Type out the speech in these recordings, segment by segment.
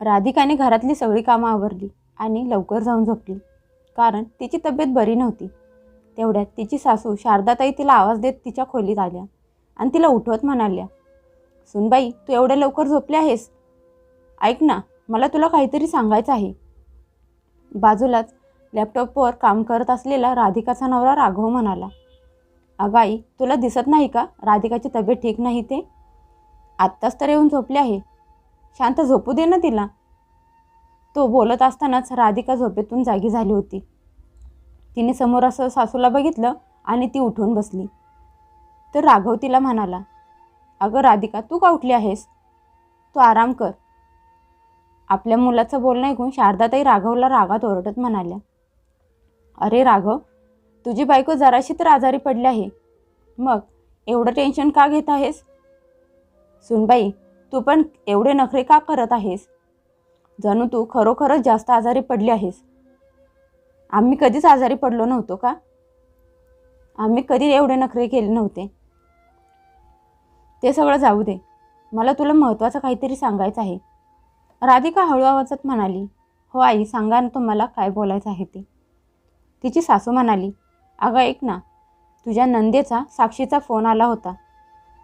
राधिकाने घरातली सगळी कामं आवरली आणि लवकर जाऊन झोपली. कारण तिची तब्येत बरी नव्हती. तेवढ्यात तिची सासू शारदाताई तिला आवाज देत तिच्या खोलीत आल्या आणि तिला उठवत म्हणाल्या सुनबाई तू एवढ्या लवकर झोपली आहेस? ऐक ना मला तुला काहीतरी सांगायचं आहे. बाजूलाच लॅपटॉपवर काम करत असलेला राधिकाचा नवरा राघव म्हणाला अगं आई तुला दिसत नाही का राधिकाची तब्येत ठीक नाही ते? आत्ताच तर येऊन झोपली आहे. शांत झोपू दे ना तिला. तो बोलत असतानाच राधिका झोपेतून जागी झाली होती. तिने समोर असं सासूला बघितलं आणि ती उठून बसली. तर राघव तिला म्हणाला अगं राधिका तू का उठली आहेस? तू आराम कर. आपल्या मुलाचं बोलणं ऐकून शारदाताई राघवला रागात ओरडत म्हणाल्या अरे राघव तुझी बायको जराशी तर आजारी पडली आहे. मग एवढं टेन्शन का घेत आहेस? सुनबाई तू पण एवढे नखरे का करत आहेस? जणू तू खरोखरच जास्त आजारी पडली आहेस. आम्ही कधीच आजारी पडलो नव्हतो का? आम्ही कधी एवढे नखरे केले नव्हते. ते सगळं जाऊ दे. मला तुला महत्त्वाचं काहीतरी सांगायचं आहे. राधिका हळू आवाजात म्हणाली हो आई सांगा ना तुम्हाला काय बोलायचं आहे ते. तिची सासू म्हणाली अगं ऐक ना तुझ्या नंदेचा साक्षीचा फोन आला होता.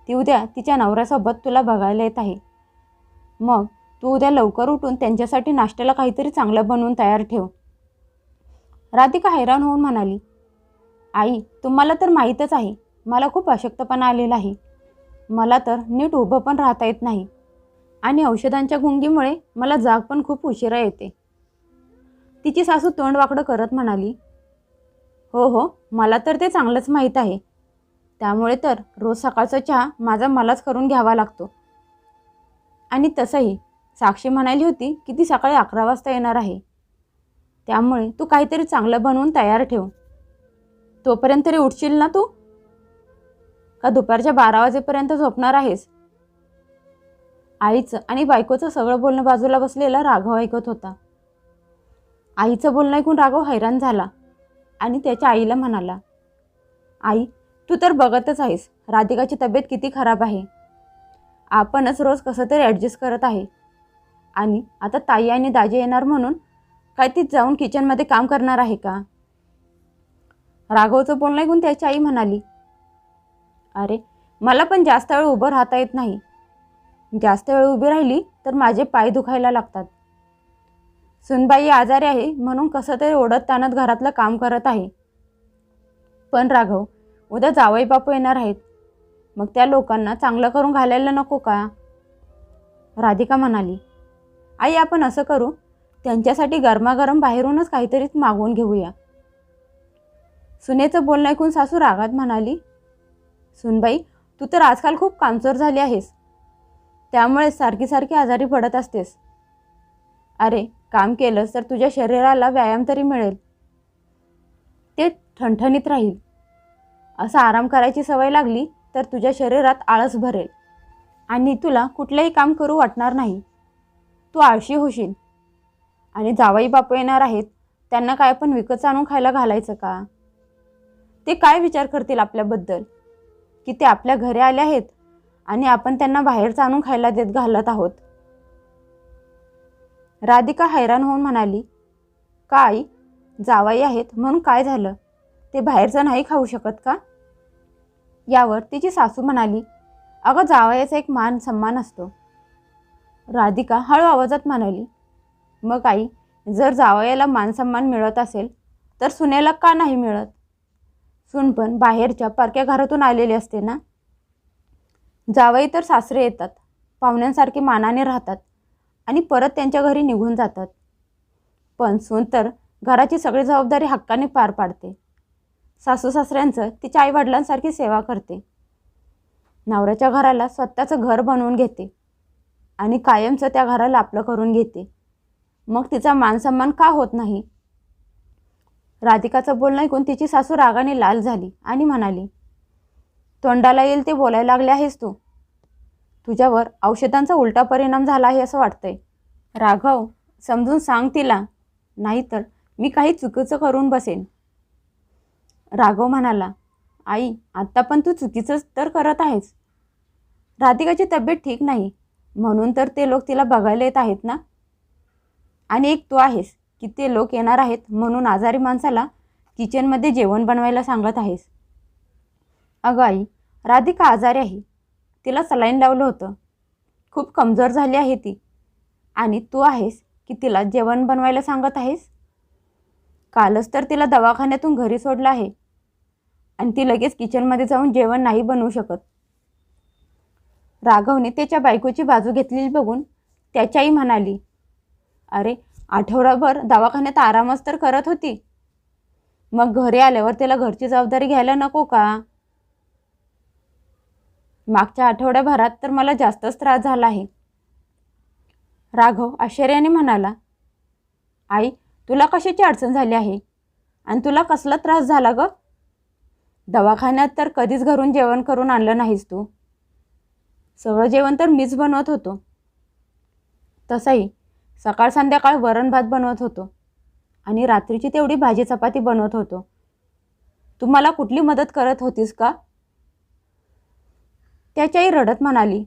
ती उद्या तिच्या नवऱ्यासोबत तुला बघायला येत आहे. मग तू उद्या लवकर उठून त्यांच्यासाठी नाश्त्याला काहीतरी चांगलं बनवून तयार ठेव. राधिका हैराण होऊन म्हणाली आई तुम्हाला तर माहीतच आहे मला खूप अशक्तपणा आलेला आहे. मला तर नीट उभं पण राहता येत नाही. आणि औषधांच्या गुंगीमुळे मला जाग पण खूप उशिरा येते. तिची सासू तोंड वाकडं करत म्हणाली हो हो मला तर ते चांगलंच माहीत आहे. त्यामुळे तर रोज सकाळचा चहा माझा मलाच करून घ्यावा लागतो. आणि तसंही साक्षी म्हणाली होती की ती सकाळी अकरा वाजता येणार आहे. त्यामुळे तू काहीतरी चांगलं बनवून तयार ठेव. तोपर्यंत तरी उठशील ना तू? का दुपारच्या बारा वाजेपर्यंत झोपणार आहेस? आईचं आणि बायकोचं सगळं बोलणं बाजूला बसलेला राघव ऐकत होता. आईचं बोलणं ऐकून राघव हैराण झाला आणि त्याच्या आईला म्हणाला आई तू तर बघतच आहेस राधिकाची तब्येत किती खराब आहे. आपणच रोज कसं तरी ॲडजस्ट करत आहे. आणि आता ताई आणि दाजी येणार म्हणून काय ती जाऊन किचनमध्ये काम करणार आहे का? राघवचं बोलणं ऐकून त्याची आई म्हणाली अरे मला पण जास्त वेळ उभं राहता येत नाही. जास्त वेळ उभी राहिली तर माझे पाय दुखायला लागतात. सुनबाई आजारी आहे म्हणून कसं तरी ओढत ताणत घरातलं काम करत आहे. पण राघव उद्या जावई बापू येणार आहेत. मग त्या लोकांना चांगलं करून घालायला नको का? राधिका म्हणाली आई आपण असं करू त्यांच्यासाठी गरमागरम बाहेरूनच काहीतरी मागवून घेऊया. सुनेचं बोलणं ऐकून सासू रागात म्हणाली सुनबाई तू तर आजकाल खूप कामचोर झाली आहेस. त्यामुळे सारखी सारखी आजारी पडत असतेस. अरे काम केलंस तर तुझ्या शरीराला व्यायाम तरी मिळेल. ते ठणठणीत राहील. असं आराम करायची सवय लागली तर तुझ्या शरीरात आळस भरेल. आणि तुला कुठलंही काम करू वाटणार नाही. तू आळशी होशील. आणि जावाई बापू येणार आहेत त्यांना काय आपण विकत आणून खायला घालायचं का? ते काय विचार करतील आपल्याबद्दल? की ते आपल्या घरी आले आहेत आणि आपण त्यांना बाहेरचं आणून खायला देत घालत आहोत. राधिका हैराण होऊन म्हणाली काय? जावाई आहेत? म्हणून काय झालं? ते बाहेरचं नाही खाऊ शकत का? यावर तिची सासू म्हणाली अगं जावयाचा एक मान सन्मान असतो. राधिका हळू आवाजात म्हणाली मग आई जर जावयाला मान सन्मान मिळत असेल तर सुनेला का नाही मिळत? सून पण बाहेरच्या परक्या घरातून आलेली असते ना? जावई तर सासरे येतात पाहुण्यांसारखे मानाने राहतात आणि परत त्यांच्या घरी निघून जातात. पण सून तर घराची सगळी जबाबदारी हक्काने पार पाडते. सासू सासऱ्यांचं तिच्या आईवडिलांसारखी सेवा करते. नवऱ्याच्या घराला स्वतःचं घर बनवून घेते आणि कायमचं त्या घराला आपलं करून घेते. मग तिचा मानसन्मान का होत नाही? राधिकाचं बोलणं ऐकून तिची सासू रागाने लाल झाली आणि म्हणाली तोंडाला येईल ते बोलायला लागले आहेस तू. तुझ्यावर औषधांचा उलटा परिणाम झाला आहे असं वाटतंय. राघव समजून सांग तिला. नाहीतर मी काही चुकीचं करून बसेन. राघव म्हणाला आई आत्ता पण तू चुकीचंच तर करत आहेस. राधिकाची तब्येत ठीक नाही म्हणून तर ते लोक तिला बघायला येत आहेत ना? आणि एक तू आहेस की ते लोक येणार आहेत म्हणून आजारी माणसाला किचनमध्ये जेवण बनवायला सांगत आहेस. अगं आई राधिका आजारी आहे. तिला सलाईन लावलं होतं. खूप कमजोर झाली आहे ती. आणि तू आहेस की तिला जेवण बनवायला सांगत आहेस? कालच तर तिला दवाखान्यातून घरी सोडलं आहे. आणि ती लगेच किचनमध्ये जाऊन जेवण नाही बनवू शकत. राघवने त्याच्या बायकोची बाजू घेतलेली बघून त्याच्याही म्हणाली अरे आठवडाभर दवाखान्यात आरामच तर करत होती. मग घरी आल्यावर त्याला घरची जबाबदारी घ्यायला नको का? मागच्या आठवड्याभरात तर मला जास्तच त्रास झाला आहे. राघव आश्चर्याने म्हणाला आई तुला कशाची अडचण झाली आहे? आणि तुला कसला त्रास झाला ग? दवाखान्यात तर कधीच घरून जेवण करून आणलं नाहीस तू. सगळं जेवण तर मीच बनवत होतो. तसंही सकाळ संध्याकाळ वरण भात बनवत होतो. आणि रात्रीची तेवढी भाजी चपाती बनवत होतो. तू मला कुठली मदत करत होतीस का? त्याच्याही रडत म्हणाली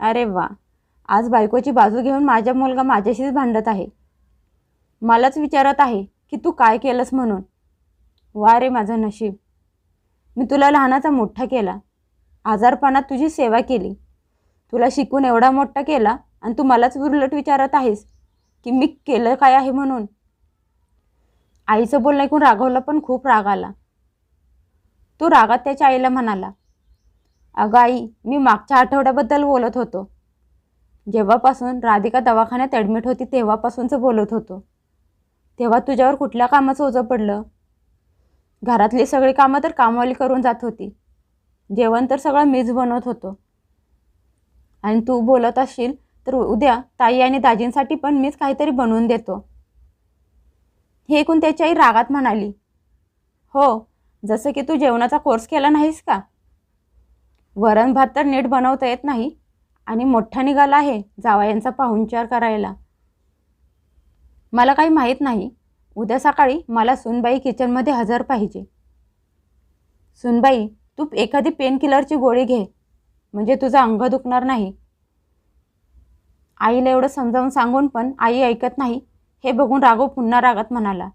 अरे वा आज बायकोची बाजू घेऊन माझा मुलगा माझ्याशीच भांडत आहे. मलाच विचारत आहे की तू काय केलंस म्हणून. वा रे माझं नशीब. मी तुला लहानाचा मोठा केला. आजारपणात तुझी सेवा केली. तुला शिकून एवढा मोठा केला आणि तू मलाच उलट विचारत आहेस की मी केलं काय आहे म्हणून? आईचं बोलणं ऐकून राघवला पण खूप राग आला. तो रागात त्याच्या आईला म्हणाला अगं आई मी मागच्या आठवड्याबद्दल बोलत होतो. जेव्हापासून राधिका दवाखान्यात ॲडमिट होती तेव्हापासूनच बोलत होतो. तेव्हा तुझ्यावर कुठल्या कामाचं ओझं पडलं? घरातली सगळी कामं तर कामवाली करून जात होती. जेवण तर सगळं मीच बनवत होतो. आणि तू बोलत असशील तर उद्या ताई आणि दाजींसाठी पण मीच काहीतरी बनवून देतो. हे ऐकून त्याची आई रागात म्हणाली हो जसं की तू जेवणाचा कोर्स केला नाहीस का? वरण भात तर नीट बनवता येत नाही आणि मोठा निघाला आहे जावयांचा पाहुणचार करायला. मला काही माहीत नाही उद्या सकाळी मला सुनबाई किचनमध्ये हजर पाहिजे. सुनबाई तू एखादी पेनकिलरची गोळी घे. म्हणजे तुझं अंग दुखणार नाही. आईला एवढं समजावून सांगून पण आई ऐकत नाही. हे बघून राघव पुन्हा रागात म्हणाला.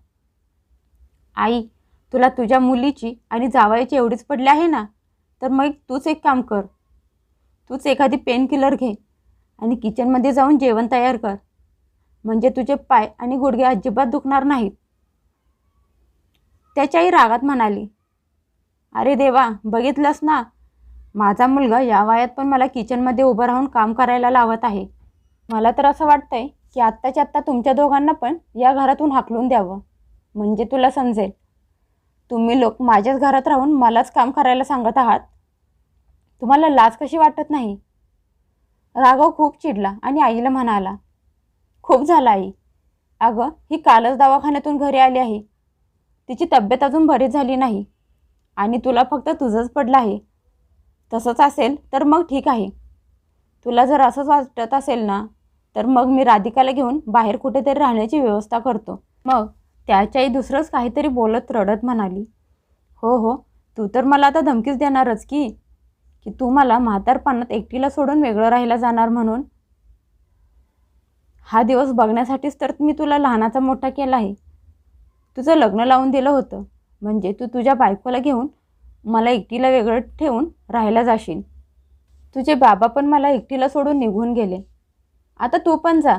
आई तुला तुझ्या मुलीची आणि जावायची एवढीच पडली आहे ना? तर मग तूच एक काम कर. तूच एखादी पेनकिलर घे आणि किचनमध्ये जाऊन जेवण तयार कर. म्हणजे तुझे पाय आणि गुडघे अजिबात दुखणार नाहीत. त्याच्याही रागात म्हणाली अरे देवा बघितलंस ना माझा मुलगा या वयात पण मला किचनमध्ये उभं राहून काम करायला लावत आहे. मला तर असं वाटतंय की आत्ताच्या आत्ता तुमच्या दोघांना पण या घरातून हाकलून द्यावं म्हणजे तुला समजेल. तुम्ही लोक माझ्याच घरात राहून मलाच काम करायला सांगत आहात. तुम्हाला लाज कशी वाटत नाही? राघव खूप चिडला आणि आईला म्हणाला खूप झाला आई. अगं ही कालच दवाखान्यातून घरी आली आहे. तिची तब्येत अजून बरीच झाली नाही. आणि तुला फक्त तुझंच पडलं आहे. तसंच असेल तर मग ठीक आहे. तुला जर असंच वाटत असेल ना तर मग मी राधिकाला घेऊन बाहेर कुठेतरी राहण्याची व्यवस्था करतो. मग त्याच्याही दुसरंच काहीतरी बोलत रडत म्हणाली. हो हो तू तर मला आता धमकीच देणारच की की तू मला म्हातारपणात एकटीला सोडून वेगळं राहायला जाणार म्हणून हा दिवस बघण्यासाठीच तर मी तुला लहानाचा मोठा केला आहे. तुझं लग्न लावून दिलं होतं. म्हणजे तू तुझ्या बायकोला घेऊन मला एकटीला वेगळं ठेवून राहायला जाशील. तुझे बाबा पण मला एकटीला सोडून निघून गेले. आता तू पण जा.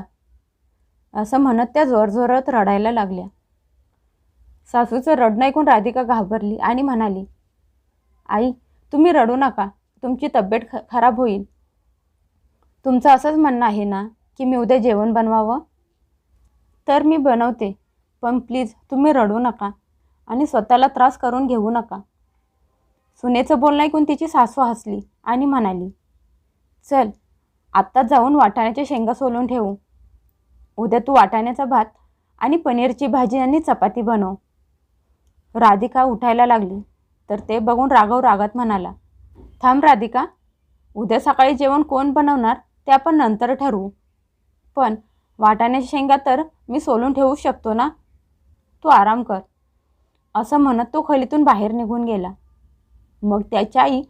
असं म्हणत त्या जोरजोरात रडायला लागल्या. सासूचं रडणं ऐकून राधिका घाबरली आणि म्हणाली आई तुम्ही रडू नका. तुमची तब्येत ख खराब होईल. तुमचं असंच म्हणणं आहे ना? की मी उद्या जेवण बनवावं? तर मी बनवते पण प्लीज तुम्ही रडू नका आणि स्वतःला त्रास करून घेऊ नका. सुनेचं बोलणं ऐकून तिची सासू हसली आणि म्हणाली चल आत्ता जाऊन वाटाण्याच्या शेंगा सोलून ठेवू. उद्या तू वाटाण्याचा भात आणि पनीरची भाजी आणि चपाती बनव. राधिका उठायला लागली तर ते बघून राघव रागात म्हणाला थांब राधिका उद्या सकाळी जेवण कोण बनवणार ते आपण नंतर ठरवू. पण वाटाण्याच्या शेंगा तर मी सोलून ठेवू शकतो ना? तू आराम कर. असं म्हणत तो खोलीतून बाहेर निघून गेला. मग त्याची आई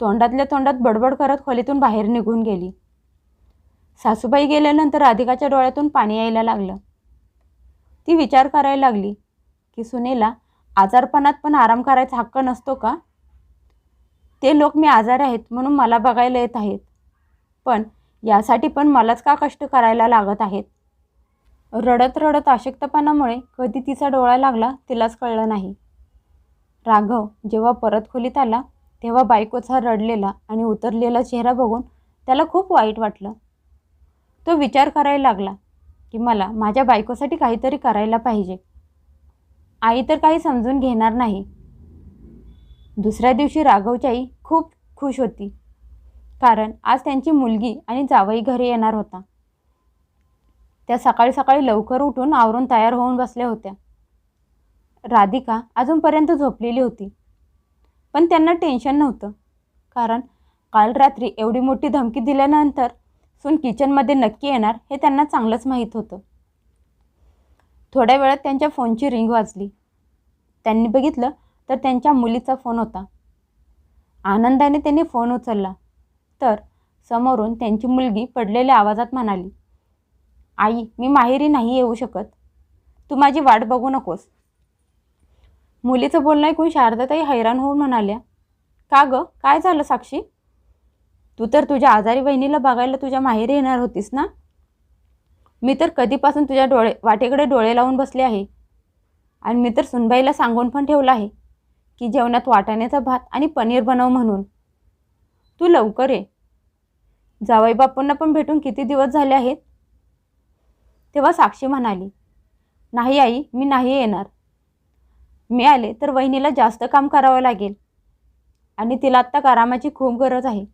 तोंडातल्या तोंडात बडबड करत खोलीतून बाहेर निघून गेली. सासूबाई गेल्यानंतर राधिकाच्या डोळ्यातून पाणी यायला लागलं. ती विचार करायला लागली की सुनेला आजारपणात पण आराम करायचा हक्क नसतो का? ते लोक मी आजारी आहेत म्हणून मला बघायला येत आहेत. पण यासाठी पण मलाच का कष्ट करायला लागत आहेत? रडत रडत अशक्तपणामुळे कधी तिचा डोळा लागला तिलाच कळलं नाही. राघव जेव्हा परत खोलीत आला तेव्हा बायकोचा रडलेला आणि उतरलेला चेहरा बघून त्याला खूप वाईट वाटलं. तो विचार करायला लागला की मला माझ्या बायकोसाठी काहीतरी करायला पाहिजे. आई तर काही समजून घेणार नाही. दुसऱ्या दिवशी राघवची आई खूप खुश होती. कारण आज त्यांची मुलगी आणि जावई घरी येणार होता. त्या सकाळी सकाळी लवकर उठून आवरून तयार होऊन बसल्या होत्या. राधिका अजूनपर्यंत झोपलेली होती. पण त्यांना टेन्शन नव्हतं. कारण काल रात्री एवढी मोठी धमकी दिल्यानंतर सून किचनमध्ये नक्की येणार हे त्यांना चांगलंच माहीत होतं. थोड्या वेळात त्यांच्या फोनची रिंग वाजली. त्यांनी बघितलं तर त्यांच्या मुलीचा फोन होता. आनंदाने त्यांनी फोन उचलला. तर समोरून त्यांची मुलगी पडलेल्या आवाजात म्हणाली आई मी माहेरी नाही येऊ शकत. तू माझी वाट बघू नकोस. मुलीचं बोलणं ऐकून शारदाताई हैराण होऊन म्हणाल्या का गं? काय झालं साक्षी? तू तर तुझ्या आजारी बहिणीला बघायला तुझ्या माहेरी येणार होतीस ना? मी तर कधीपासून तुझ्या डोळे वाटेकडे डोळे लावून बसले आहे. आणि मी तर सुनबाईला सांगून पण ठेवलं आहे की जेवणात वाटाण्याचा भात आणि पनीर बनव म्हणून. तू लवकर ये. जावई बापूंना पण भेटून किती दिवस झाले आहेत? तेव्हा साक्षी म्हणाली नाही आई मी नाही येणार. मी आले तर वहिनीला जास्त काम करावं लागेल आणि तिला आत्ता कारामाची खूप गरज आहे.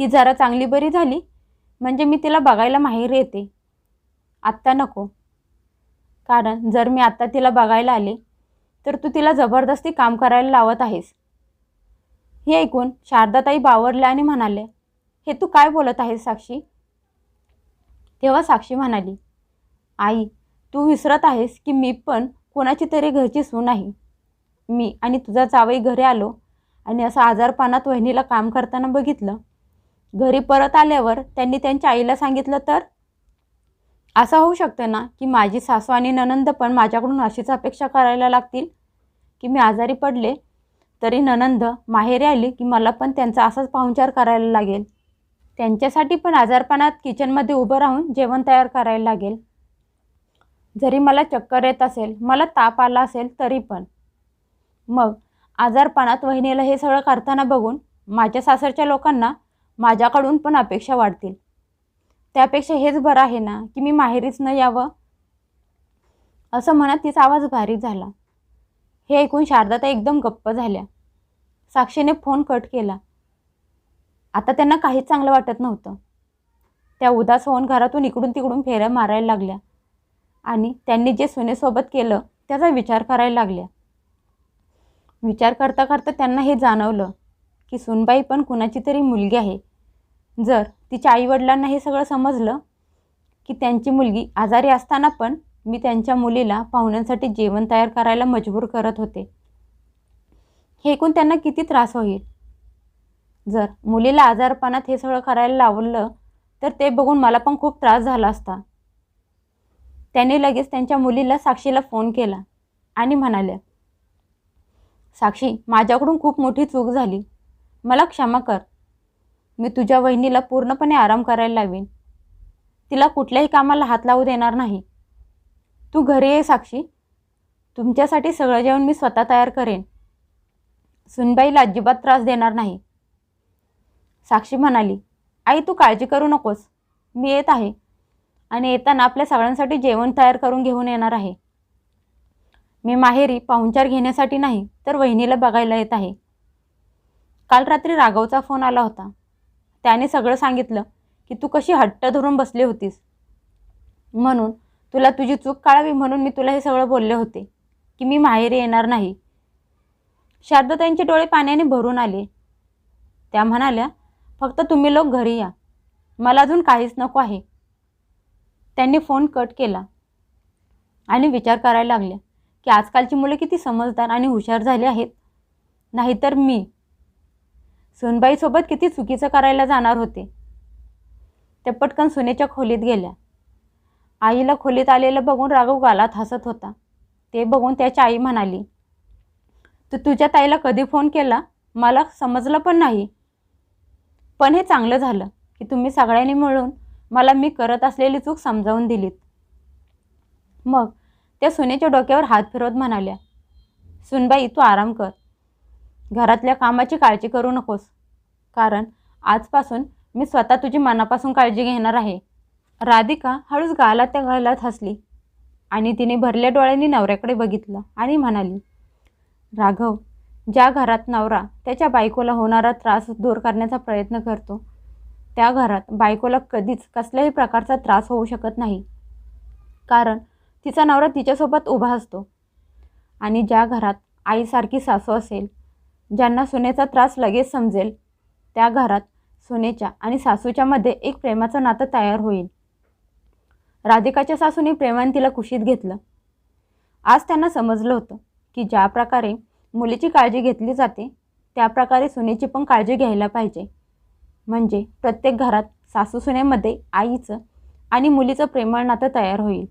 ती जरा चांगली बरी झाली म्हणजे मी तिला बघायला माहेर येते. आत्ता नको. कारण जर मी आत्ता तिला बघायला आले तर तू तिला जबरदस्ती काम करायला लावत आहेस. हे ऐकून शारदाताई बावरल्या आणि म्हणाले हे तू काय बोलत आहेस साक्षी? तेव्हा साक्षी म्हणाली आई तू विसरत आहेस की मी पण कोणाची तरी घरची सून आहे मी आणि तुझा जावई घरी आलो आणि असं आजारपणात वहिनीला काम करताना बघितलं. घरी परत आल्यावर त्यांनी त्यांच्या आईला सांगितलं तर? असं होऊ शकतं ना की माझी सासू आणि ननंद पण माझ्याकडून अशीच अपेक्षा करायला लागतील? की मी आजारी पडले तरी ननंद माहेरी आली की मला पण त्यांचा असाच पाहुणचार करायला लागेल. त्यांच्यासाठी पण आजारपणात किचनमध्ये उभं राहून जेवण तयार करायला लागेल. जरी मला चक्कर येत असेल मला ताप आला असेल तरी पण. मग आजारपणात वहिनीला हे सगळं करताना बघून माझ्या सासरच्या लोकांना माझ्याकडून पण अपेक्षा वाढतील. त्यापेक्षा हेच बरं आहे ना की मी माहेरीच न यावं? असं म्हणत तिचा आवाज भारी झाला. हे ऐकून शारदाता एकदम गप्प झाल्या. साक्षीने फोन कट केला. आता त्यांना काहीच चांगलं वाटत नव्हतं. त्या उदास होऊन घरातून इकडून तिकडून फेऱ्या मारायला लागल्या. आणि त्यांनी जे सुनेसोबत केलं त्याचा विचार करायला लागल्या. विचार करता करता त्यांना हे जाणवलं की सुनबाई पण कुणाची तरी मुलगी आहे. जर तिच्या आईवडिलांना हे सगळं समजलं की त्यांची मुलगी आजारी असताना पण मी त्यांच्या मुलीला पाहुण्यांसाठी जेवण तयार करायला मजबूर करत होते. हे ऐकून त्यांना किती त्रास होईल? जर मुलीला आजारपणात हे सगळं करायला लावलं तर ते बघून मला पण खूप त्रास झाला असता. त्याने लगेच त्यांच्या मुलीला साक्षीला फोन केला आणि म्हणाल्या साक्षी माझ्याकडून खूप मोठी चूक झाली. मला क्षमा कर. मी तुझ्या वहिनीला पूर्णपणे आराम करायला लावीन. तिला कुठल्याही कामाला हात लावू देणार नाही. तू घरी ये साक्षी. तुमच्यासाठी सगळं जेवण मी स्वतः तयार करेन. सुनबाईला अजिबात त्रास देणार नाही. साक्षी म्हणाली आई तू काळजी करू नकोस. मी येत आहे आणि येताना आपल्या सगळ्यांसाठी जेवण तयार करून घेऊन येणार आहे. मी माहेरी पाहुणचार घेण्यासाठी नाही तर वहिनीला बघायला येत आहे. काल रात्री राघवचा फोन आला होता. त्याने सगळं सांगितलं की तू कशी हट्ट धरून बसली होतीस. म्हणून तुला तुझी चूक काढावी म्हणून मी तुला हे सगळं बोलले होते की मी माहेरी येणार नाही. शारदाताईंचे डोळे पाण्याने भरून आले. त्या म्हणाल्या फक्त तुम्ही लोक घरी या. मला अजून काहीच नको आहे. त्यांनी फोन कट केला आणि विचार करायला लागले की आजकालची मुलं किती समजदार आणि हुशार झाली आहेत. नाहीतर मी सुनबाईसोबत किती चुकीचं करायला जाणार होते. ते पटकन सुनेच्या खोलीत गेल्या. आईला खोलीत आलेलं बघून राघव गालात हसत होता. ते बघून त्याची आई म्हणाली तू तुझ्या ताईला कधी फोन केला? मला समजलं पण नाही. पण हे चांगलं झालं की तुम्ही सगळ्यांनी मिळून मला मी करत असलेली चूक समजावून दिलीत. मग त्या सुनेच्या डोक्यावर हात फिरवत म्हणाल्या सुनबाई तू आराम कर. घरातल्या कामाची काळजी करू नकोस. कारण आजपासून मी स्वतः तुझी मनापासून काळजी घेणार आहे. राधिका हळूच गाला त्या गालात हसली आणि तिने भरल्या डोळ्यांनी नवऱ्याकडे बघितलं आणि म्हणाली राघव ज्या घरात नवरा त्याच्या बायकोला होणारा त्रास दूर करण्याचा प्रयत्न करतो. त्या घरात बायकोला कधीच कसल्याही प्रकारचा त्रास होऊ शकत नाही. कारण तिचा नवरा तिच्यासोबत उभा असतो. आणि ज्या घरात आईसारखी सासू असेल ज्यांना सुनेचा त्रास लगेच समजेल त्या घरात सुनेच्या आणि सासूच्या मध्ये एक प्रेमाचं नातं तयार होईल. राधिकाच्या सासूने प्रेमाने तिला कुशीत घेतलं. आज त्यांना समजलं होतं. की ज्या प्रकारे मुलीची काळजी घेतली जाते त्या प्रकारे सुनेची पण काळजी घ्यायला पाहिजे. म्हणजे प्रत्येक घरात सासूसुनेमध्ये आईचं आणि मुलीचं प्रेमळ नातं तयार होईल.